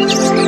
Música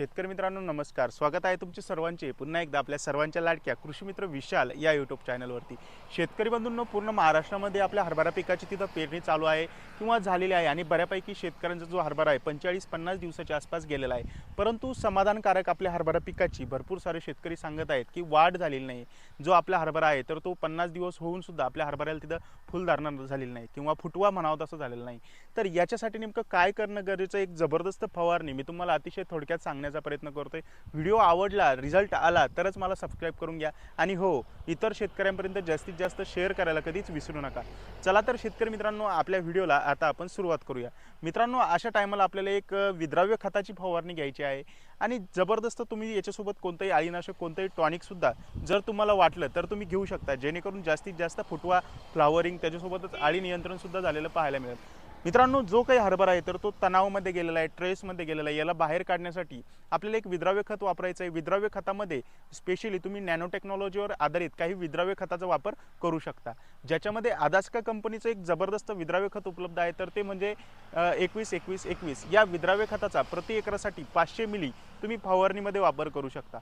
शेतकरी मित्रांनो नमस्कार. स्वागत आहे तुमचे सर्वांचे. पुन्हा एकदा आपल्या सर्वांच्या लाडक्या कृषी मित्र विशाल या यूट्यूब चॅनलवरती शेतकरी बंधूंनो पूर्ण महाराष्ट्रामध्ये आपल्या हरभरा पिकाची तिथं पेरणी चालू आहे किंवा झालेली आहे आणि बऱ्यापैकी शेतकऱ्यांचा जो हरभरा आहे पंचेचाळीस पन्नास दिवसाच्या आसपास गेलेला आहे. परंतु समाधानकारक आपल्या हरभरा पिकाची भरपूर सारे शेतकरी सांगत आहेत की वाढ झालेली नाही. जो आपला हरभरा आहे तर तो पन्नास दिवस होऊन सुद्धा आपल्या हरभऱ्याला तिथं फुलधारणा झालेली नाही किंवा फुटवा म्हणावं तसं झालेलं नाही. तर याच्यासाठी नेमकं काय करणं गरजेचं एक जबरदस्त फवारणी मी तुम्हाला अतिशय थोडक्यात सांगण्याचा प्रयत्न करतो आहे व्हिडिओ आवडला रिझल्ट आला तरच मला सबस्क्राईब करून घ्या. आणि हो इतर शेतकऱ्यांपर्यंत जास्तीत जास्त शेअर करायला कधीच विसरू नका. चला तर शेतकरी मित्रांनो आपल्या व्हिडिओला आता आपण सुरुवात करूया. मित्रांनो अशा टायमाला आपल्याला एक विद्राव्य खताची फवारणी घ्यायची आहे. आणि जबरदस्त तुम्ही याच्यासोबत कोणतंही अळीनाशक कोणतंही टॉनिकसुद्धा जर तुम्हाला वाटलं तर तुम्ही घेऊ शकता. जेणेकरून जास्तीत जास्त फुटवा फ्लावरिंग त्याच्यासोबतच अळी नियंत्रण सुद्धा झालेलं पाहायला मिळेल. मित्रांनो जो काही हरभरा आहे तर तो तणावमध्ये गेलेला आहे ट्रेसमध्ये गेलेला आहे. याला बाहेर काढण्यासाठी आपल्याला एक विद्राव्य खत वापरायचं आहे. विद्राव्य खतामध्ये स्पेशली तुम्ही नॅनो टेक्नॉलॉजीवर आधारित काही विद्राव्य खताचा वापर करू शकता. ज्याच्यामध्ये आदास्का कंपनीचं एक जबरदस्त विद्राव्य खत उपलब्ध आहे. तर ते म्हणजे एकवीस एकवीस एकवीस. या विद्राव्य खताचा प्रति एकरासाठी पाचशे मिली तुम्ही फवारणीमध्ये वापर करू शकता.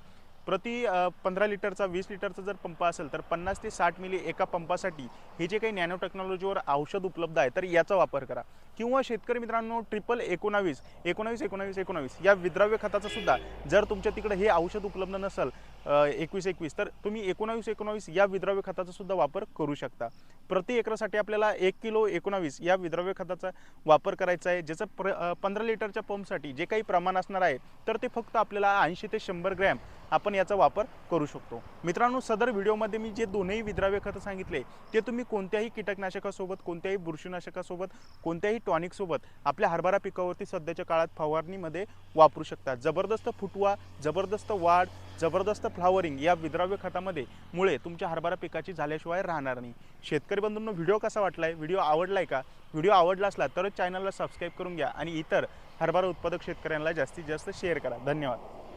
प्रति पंधरा लिटरचा वीस लिटरचा जर पंप असेल तर पन्नास ते साठ मिली एका पंपासाठी हे जे काही नॅनो टेक्नॉलॉजीवर औषध उपलब्ध आहे तर याचा वापर करा. किंवा शेतकरी मित्रांनो ट्रिपल एकोणावीस एकोणावीस एकोणावीस एकोणावीस या विद्राव्य खताचा सुद्धा जर तुमच्या तिकडे हे औषध उपलब्ध नसेल एकवीस एकवीस तर तुम्ही एकोणावीस एकोणावीस या विद्राव्य खताचा सुद्धा वापर करू शकता. प्रति एकरासाठी आपल्याला एक किलो एकोणावीस या विद्राव्य खताचा वापर करायचा आहे. ज्याचं प्र पंधरा लिटरच्या पंपसाठी जे काही प्रमाण असणार आहे तर ते फक्त आपल्याला ऐंशी ते शंभर ग्रॅम आपण याचा वापर करू शकतो. मित्रांनो सदर व्हिडिओमध्ये मी जे दोन्ही विद्राव्य खतं सांगितले ते तुम्ही कोणत्याही कीटकनाशकासोबत कोणत्याही बुरशीनाशकासोबत कोणत्याही टॉनिकसोबत आपल्या हरभरा पिकावरती सध्याच्या काळात फवारणीमध्ये वापरू शकता. जबरदस्त फुटवा जबरदस्त वाढ जबरदस्त फ्लावरिंग या विद्राव्य खतामध्ये मुळे तुमच्या हरभरा पिकाची झाल्याशिवाय राहणार नाही. शेतकरी बंधूंनो व्हिडिओ कसा वाटलाय? व्हिडिओ आवडलाय का? व्हिडिओ आवडला असला तरच चॅनलला सबस्क्राईब करून घ्या आणि इतर हरभरा उत्पादक शेतकऱ्यांना जास्तीत जास्त शेअर करा. धन्यवाद.